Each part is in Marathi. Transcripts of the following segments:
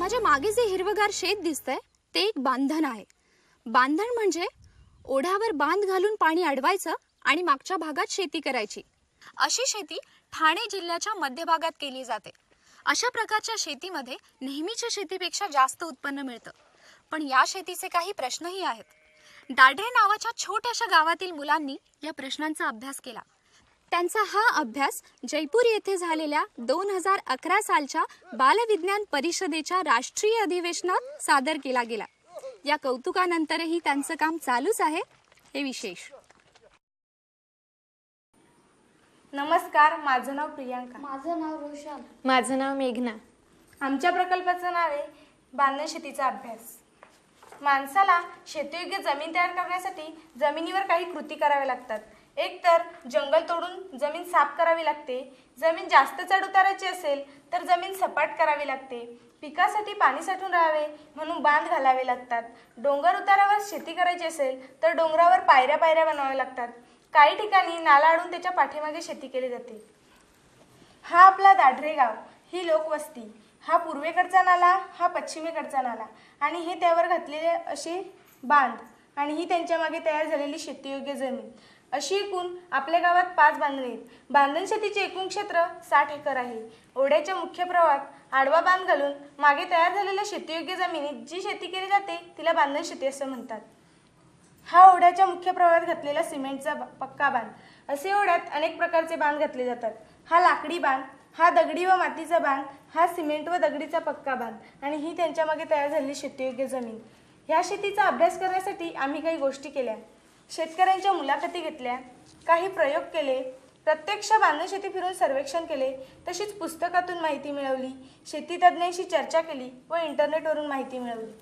माझ्या मागे जे हिरवगार शेत दिसतंय ते एक बांधण आहे. बांधण म्हणजे ओढ्यावर बांध घालून पाणी अडवायचं आणि मागच्या भागात शेती करायची. अशी शेती ठाणे जिल्ह्याच्या मध्यभागात केली जाते. अशा प्रकारच्या शेतीमध्ये नेहमीच्या शेतीपेक्षा जास्त उत्पन्न मिळतं. पण या शेतीचे काही प्रश्नही आहेत. दाढे नावाच्या छोट्याशा गावातील मुलांनी या प्रश्नांचा अभ्यास केला. त्यांचा हा अभ्यास जयपूर येथे झालेल्या दोन हजार अकरा सालच्या बालविज्ञान परिषदेच्या राष्ट्रीय अधिवेशनात सादर केला गेला. या कौतुकानंतरही त्यांचं काम चालूच आहे. हे विशेष. नमस्कार माझं नाव प्रियांका. माझं नाव रोशन. माझं नाव मेघना. आमच्या प्रकल्पाचं नाव आहे बांधण शेतीचा अभ्यास. माणसाला शेतीयोग्य जमीन तयार करण्यासाठी जमिनीवर काही कृती कराव्या लागतात. एक तर जंगल तोडून जमीन साफ करावी लागते. जमीन जास्त चढ उताराची असेल तर जमीन सपाट करावी लागते. पिकासाठी पाणी साठून राहावे म्हणून बांध घालावे लागतात. डोंगर उतारावर शेती करायची असेल तर डोंगरावर पायऱ्या पायऱ्या बनवाव्या लागतात. काही ठिकाणी नाला अडून त्याच्या पाठीमागे शेती केली जाते. हा आपला दाढरे गाव ही लोकवस्ती हा पूर्वेकडचा नाला हा पश्चिमेकडचा नाला आणि हे त्यावर घातलेले असे बांध आणि ही त्यांच्या मागे तयार झालेली शेतीयोग्य जमीन. अशी एकूण आपल्या गावात पाच बांधणे आहेत. बांधण शेतीचे एकूण क्षेत्र साठ एकर आहे. ओढ्याच्या मुख्य प्रवाहात आडवा बांध घालून मागे तयार झालेल्या शेतीयोग्य जमिनीत जी शेती केली जाते तिला बांधण शेती असं म्हणतात. हा ओढ्याच्या मुख्य प्रवाहात घातलेला सिमेंटचा पक्का बांध. असे ओढ्यात अनेक प्रकारचे बांध घातले जातात. हा लाकडी बांध हा दगडी व मातीचा बांध हा सिमेंट व दगडीचा पक्का बांध आणि ही त्यांच्या मागे तयार झालेली शेतीयोग्य जमीन. ह्या शेतीचा अभ्यास करण्यासाठी आम्ही काही गोष्टी केल्या. शेतकऱ्यांच्या मुलाखती घेतल्या काही प्रयोग केले प्रत्यक्ष बांधण शेती फिरून सर्वेक्षण केले तशीच पुस्तकातून माहिती मिळवली शेतीतज्ज्ञांशी चर्चा केली व इंटरनेटवरून माहिती मिळवली.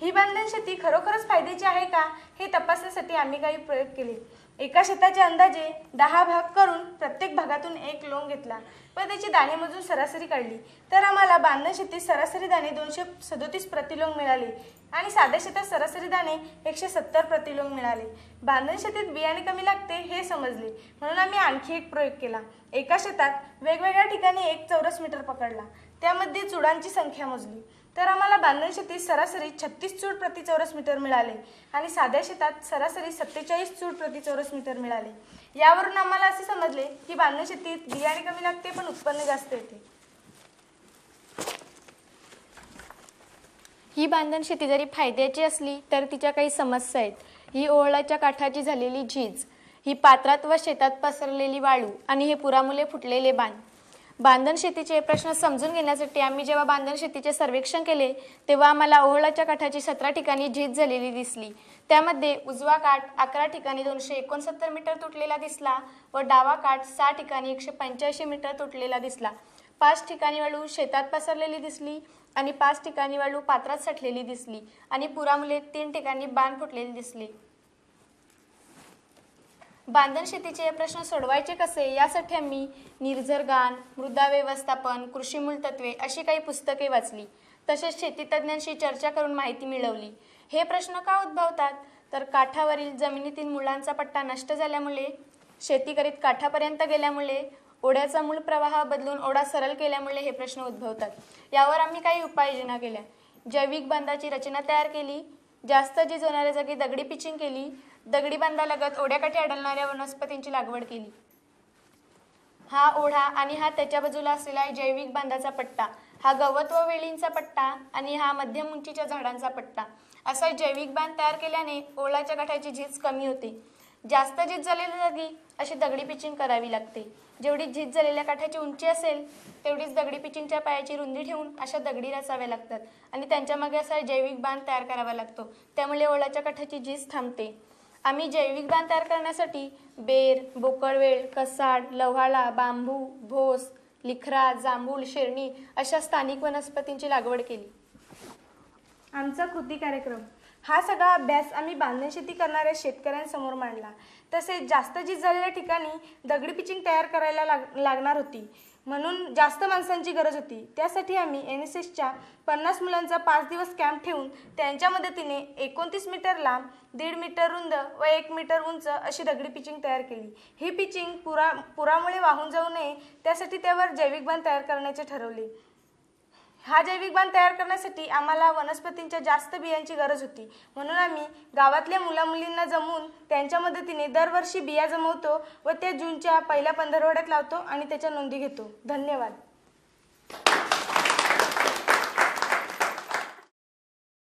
ही बांधण शेती खरोखरच फायद्याची आहे का हे तपासण्यासाठी आम्ही काही प्रयोग केले. एका शेताचे अंदाजे दहा भाग करून प्रत्येक भागातून एक लोंग घेतला. व त्याची दाणे मोजून सरासरी काढली. तर आम्हाला बांधण शेतीत सरासरी दाणे दोनशे सदोतीस प्रतिलोंग मिळाले. आणि साध्या शेतात सरासरी दाणे एकशे सत्तर प्रतिलोंग मिळाले. बांधण शेतीत बियाणे कमी लागते हे समजले. म्हणून आम्ही आणखी एक प्रयोग केला. एका शेतात वेगवेगळ्या ठिकाणी एक चौरस मीटर पकडला. त्यामध्ये चुडांची संख्या मोजली. तर आम्हाला बांधण शेतीत सरासरी छत्तीस चूड प्रति चौरस मीटर मिळाले आणि साध्या शेतात सरासरी सत्तेचाळीस चूड प्रति चौरस मीटर मिळाले. यावरून आम्हाला असे समजले की बांधण शेतीत बियाणे कमी लागते पण उत्पन्न जास्त येते. ही बांधण शेती जरी फायद्याची असली तर तिच्या काही समस्या आहेत. ही ओहळाच्या काठाची झालेली झीज ही पात्रात व शेतात पसरलेली वाळू आणि हे पुरामुळे फुटलेले बांध. बांधण शेतीचे प्रश्न समजून घेण्यासाठी आम्ही जेव्हा बांधण शेतीचे सर्वेक्षण केले तेव्हा आम्हाला ओहळाच्या काठाची सतरा ठिकाणी झीज झालेली दिसली. त्यामध्ये उजवा काठ अकरा ठिकाणी दोनशे एकोणसत्तर मीटर तुटलेला दिसला व डावा काठ सहा ठिकाणी एकशे पंच्याऐंशी मीटर तुटलेला दिसला. पाच ठिकाणी वाळू शेतात पसरलेली दिसली आणि पाच ठिकाणी वाळू पात्रात साठलेली दिसली आणि पुरामुळे तीन ठिकाणी बांध फुटलेली दिसले. बांधण शेतीचे हे प्रश्न सोडवायचे कसे? यासाठी आम्ही निर्जरगान मृदा व्यवस्थापन कृषी मूलतत्वे अशी काही पुस्तके वाचली. तसेच शेतीतज्ज्ञांशी चर्चा करून माहिती मिळवली. हे प्रश्न का उद्भवतात? तर काठावरील जमिनीतील मुळांचा पट्टा नष्ट झाल्यामुळे शेती करीत काठापर्यंत गेल्यामुळे ओढ्याचा मूळ प्रवाह बदलून ओढा सरळ केल्यामुळे हे प्रश्न उद्भवतात. यावर आम्ही काही उपाययोजना केल्या. जैविक बांधाची रचना तयार केली. जास्त झीज होणाऱ्या जागी दगडी पिचिंग केली दगडी बांधालगत ओढ्याकाठी आढळणाऱ्या वनस्पतींची लागवड केली. हा ओढा आणि हा त्याच्या बाजूला असलेला जैविक बांधाचा पट्टा हा गवत व वेलींचा पट्टा आणि हा मध्यम उंचीच्या झाडांचा पट्टा असा जैविक बांध तयार केल्याने ओळाच्या काठाची झीज कमी होते. जास्त झीज झालेल्या जागी अशी दगडी पिचिंग करावी लागते. जेवढी झीज झालेल्या काठाची उंची असेल तेवढीच दगडी पिचिंगच्या पायाची रुंदी ठेवून अशा दगडी रचाव्या लागतात आणि त्यांच्या मागे असा जैविक बांध तयार करावा लागतो. त्यामुळे ओळाच्या काठाची झीज थांबते. आम्ही जैविक बांध तयार करण्यासाठी बेर बोकळवेळ कसाड लव्हाळा बांबू भोस लिखरा जांभूळ शेरणी अशा स्थानिक वनस्पतींची लागवड केली. आमचा कृती कार्यक्रम हा सगळा अभ्यास आम्ही बांधण शेती करणाऱ्या शेतकऱ्यांसमोर मांडला. तसेच जास्त जीत झालेल्या ठिकाणी दगडी पिचिंग तयार करायला लाग लागणार होती. म्हणून जास्त माणसांची गरज होती. त्यासाठी आम्ही एन एस एसच्या पन्नास मुलांचा पाच दिवस कॅम्प ठेवून त्यांच्या मदतीने एकोणतीस मीटर लांब दीड मीटर रुंद व एक मीटर उंच अशी दगडी पिचिंग तयार केली. ही पिचिंग पुरा पुरामुळे वाहून जाऊ नये त्यासाठी त्यावर जैविक बांध तयार करण्याचे ठरवले. हा जैविक बाण तयार करण्यासाठी आम्हाला वनस्पतींच्या जास्त बियांची गरज होती. म्हणून आम्ही गावातल्या मुलामुलींना जमवून त्यांच्या मदतीने दरवर्षी बिया जमवतो व त्या जूनच्या पहिल्या पंधरवड्यात लावतो आणि त्याच्या नोंदी घेतो. धन्यवाद.